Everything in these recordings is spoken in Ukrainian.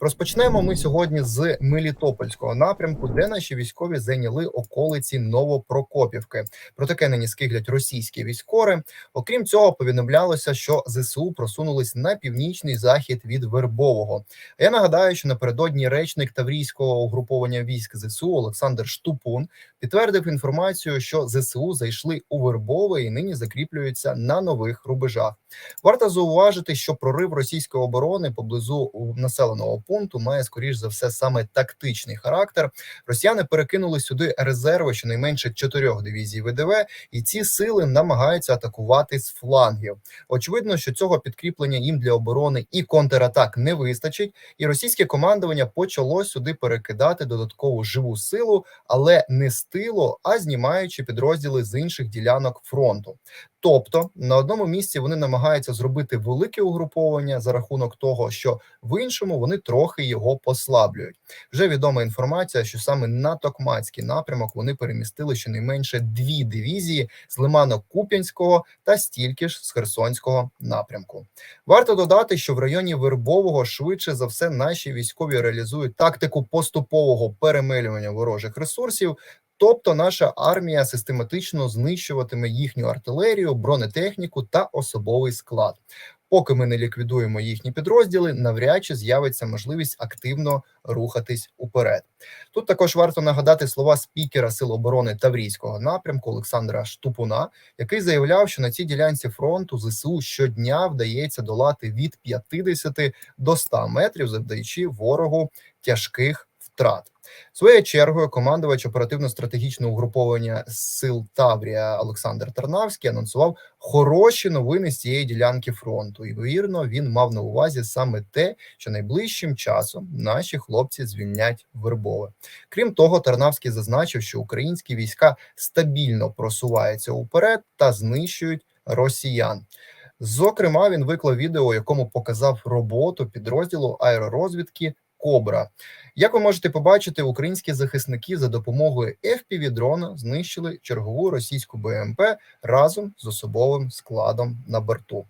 Розпочнемо ми сьогодні з Мелітопольського напрямку, де наші військові зайняли околиці Новопрокопівки. Про таке нині скиглять російські військори. Окрім цього, повідомлялося, що ЗСУ просунулись на північний захід від Вербового. Я нагадаю, що напередодні речник Таврійського угруповання військ ЗСУ Олександр Штупун підтвердив інформацію, що ЗСУ зайшли у Вербове і нині закріплюються на нових рубежах. Варто зауважити, що прорив російської оборони поблизу населеного пункту має скоріш за все саме тактичний характер. Росіяни перекинули сюди резерви щонайменше чотирьох дивізій ВДВ, і ці сили намагаються атакувати з флангів. Очевидно, що цього підкріплення їм для оборони і контратак не вистачить, і російське командування почало сюди перекидати додаткову живу силу, але не з тилу, а знімаючи підрозділи з інших ділянок фронту. Тобто на одному місці вони намагаються зробити велике угруповання за рахунок того, що в іншому вони трохи його послаблюють. Вже відома інформація, що саме на Токмацький напрямок вони перемістили щонайменше дві дивізії з Лимано-Куп'янського та стільки ж з Херсонського напрямку. Варто додати, що в районі Вербового швидше за все наші військові реалізують тактику поступового перемилювання ворожих ресурсів. Тобто наша армія систематично знищуватиме їхню артилерію, бронетехніку та особовий склад. Поки ми не ліквідуємо їхні підрозділи, навряд чи з'явиться можливість активно рухатись уперед. Тут також варто нагадати слова спікера Сил оборони Таврійського напрямку Олександра Штупуна, який заявляв, що на цій ділянці фронту ЗСУ щодня вдається долати від 50 до 100 метрів, завдаючи ворогу тяжких втрат. Своєю чергою командувач оперативно-стратегічного угруповання сил Таврія Олександр Тарнавський анонсував хороші новини з цієї ділянки фронту. Ймовірно, він мав на увазі саме те, що найближчим часом наші хлопці звільнять Вербове. Крім того, Тарнавський зазначив, що українські війська стабільно просуваються уперед та знищують росіян. Зокрема, він виклав відео, якому показав роботу підрозділу аеророзвідки Кобра. Як ви можете побачити, українські захисники за допомогою fpv дрона знищили чергову російську БМП разом з особовим складом на борту.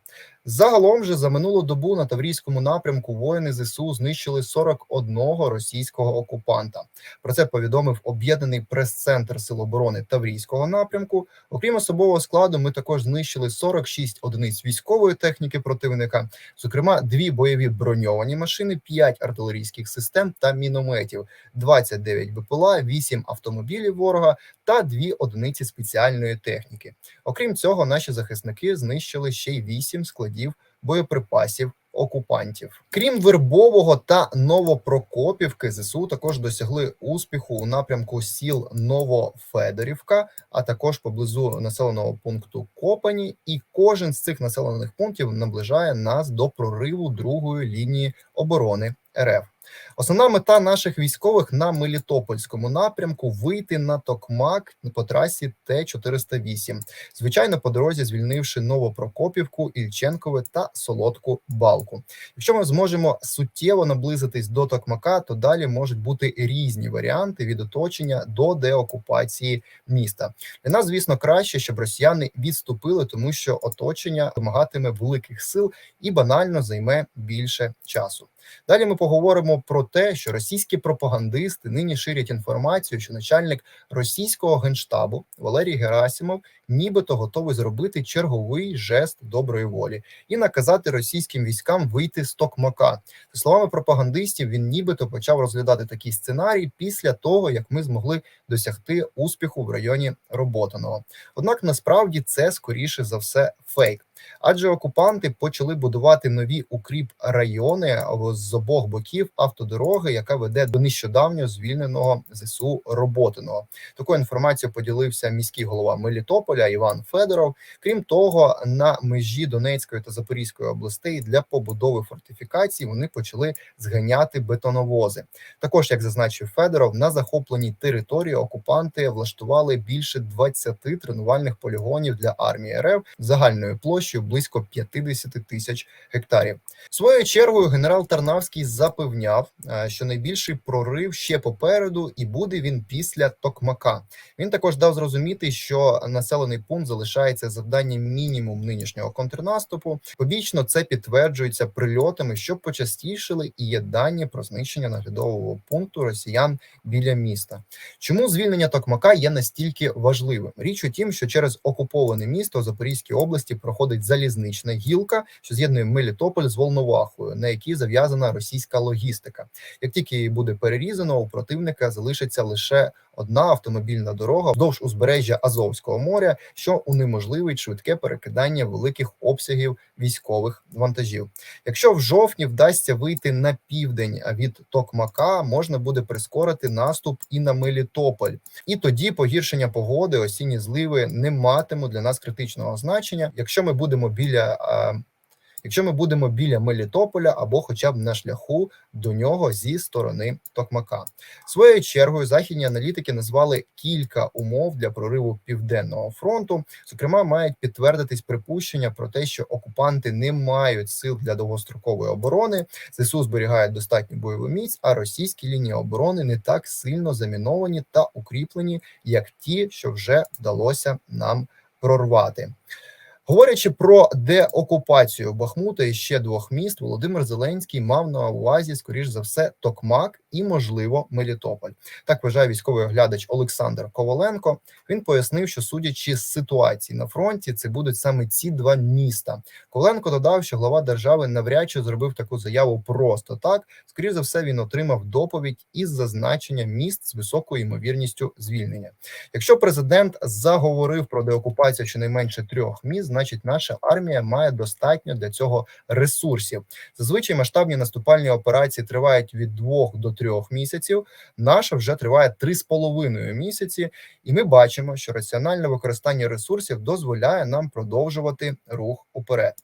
Загалом же за минулу добу на Таврійському напрямку воїни ЗСУ знищили 41 російського окупанта. Про це повідомив об'єднаний прес-центр Сил оборони Таврійського напрямку. Окрім особового складу, ми також знищили 46 одиниць військової техніки противника, зокрема, дві бойові броньовані машини, 5 артилерійських систем та мінометів, 29 БПЛА, 8 автомобілів ворога та 2 одиниці спеціальної техніки. Окрім цього, наші захисники знищили ще й 8 складів боєприпасів окупантів. Крім Вербового та Новопрокопівки, ЗСУ також досягли успіху у напрямку сіл Новофедорівка, а також поблизу населеного пункту Копані. І кожен з цих населених пунктів наближає нас до прориву другої лінії оборони РФ. Основна мета наших військових на Мелітопольському напрямку вийти на Токмак по трасі Т-408. Звичайно, по дорозі звільнивши Новопрокопівку, Ільченкове та Солодку Балку. Якщо ми зможемо суттєво наблизитись до Токмака, то далі можуть бути різні варіанти від оточення до деокупації міста. Для нас, звісно, краще, щоб росіяни відступили, тому що оточення вимагатиме великих сил і банально займе більше часу. Далі ми поговоримо про те, що російські пропагандисти нині ширять інформацію, що начальник російського генштабу Валерій Герасимов нібито готовий зробити черговий жест доброї волі і наказати російським військам вийти з Токмака. За словами пропагандистів, він нібито почав розглядати такий сценарій після того, як ми змогли досягти успіху в районі Роботаного. Однак насправді це скоріше за все фейк. Адже окупанти почали будувати нові укріп райони з обох боків автодороги, яка веде до нещодавньо звільненого зсу Роботиного. Такою інформацією поділився міський голова Мелітополя Іван Федоров. Крім того, на межі Донецької та Запорізької областей для побудови фортифікацій вони почали зганяти бетоновози. Також, як зазначив Федоров, на захопленій території окупанти влаштували більше 20 тренувальних полігонів для армії РФ загальною площею площею близько 50 тисяч гектарів. Своєю чергою генерал Тарнавський запевняв, е, що найбільший прорив ще попереду, і буде він після Токмака. Він також дав зрозуміти, що населений пункт залишається завданням мінімум нинішнього контрнаступу. Побічно це підтверджується прильотами, що почастішили, і є дані про знищення наглядового пункту росіян біля міста. Чому звільнення Токмака є настільки важливим? Річ у тім, що через окуповане місто Запорізькій області проходить залізнична гілка, що з'єднує Мелітополь з Волновахою, на якій зав'язана російська логістика. Як тільки її буде перерізано, у противника залишиться лише одна автомобільна дорога вздовж узбережжя Азовського моря, що унеможливить швидке перекидання великих обсягів військових вантажів. Якщо в жовтні вдасться вийти на південь від Токмака, можна буде прискорити наступ і на Мелітополь. І тоді погіршення погоди, осінні зливи не матимуть для нас критичного значення, якщо ми будемо біля. е, Якщо ми будемо біля Мелітополя або хоча б на шляху до нього зі сторони Токмака, своєю чергою західні аналітики назвали кілька умов для прориву південного фронту. Зокрема, мають підтвердитись припущення про те, що окупанти не мають сил для довгострокової оборони. ЗСУ зберігають достатню бойову міць, а російські лінії оборони не так сильно заміновані та укріплені, як ті, що вже вдалося нам прорвати. Говорячи про деокупацію Бахмута і ще двох міст, Володимир Зеленський мав на увазі, скоріш за все, Токмак і, можливо, Мелітополь. Так вважає військовий оглядач Олександр Коваленко. Він пояснив, що судячи з ситуації на фронті, це будуть саме ці два міста. Коваленко додав, що глава держави навряд чи зробив таку заяву просто так. Скоріше за все, він отримав доповідь із зазначенням міст з високою ймовірністю звільнення. Якщо президент заговорив про деокупацію щонайменше трьох міст, значить наша армія має достатньо для цього ресурсів. Зазвичай масштабні наступальні операції тривають від двох до трьох місяців. Наша вже триває три з половиною місяці, і ми бачимо, що раціональне використання ресурсів дозволяє нам продовжувати рух уперед.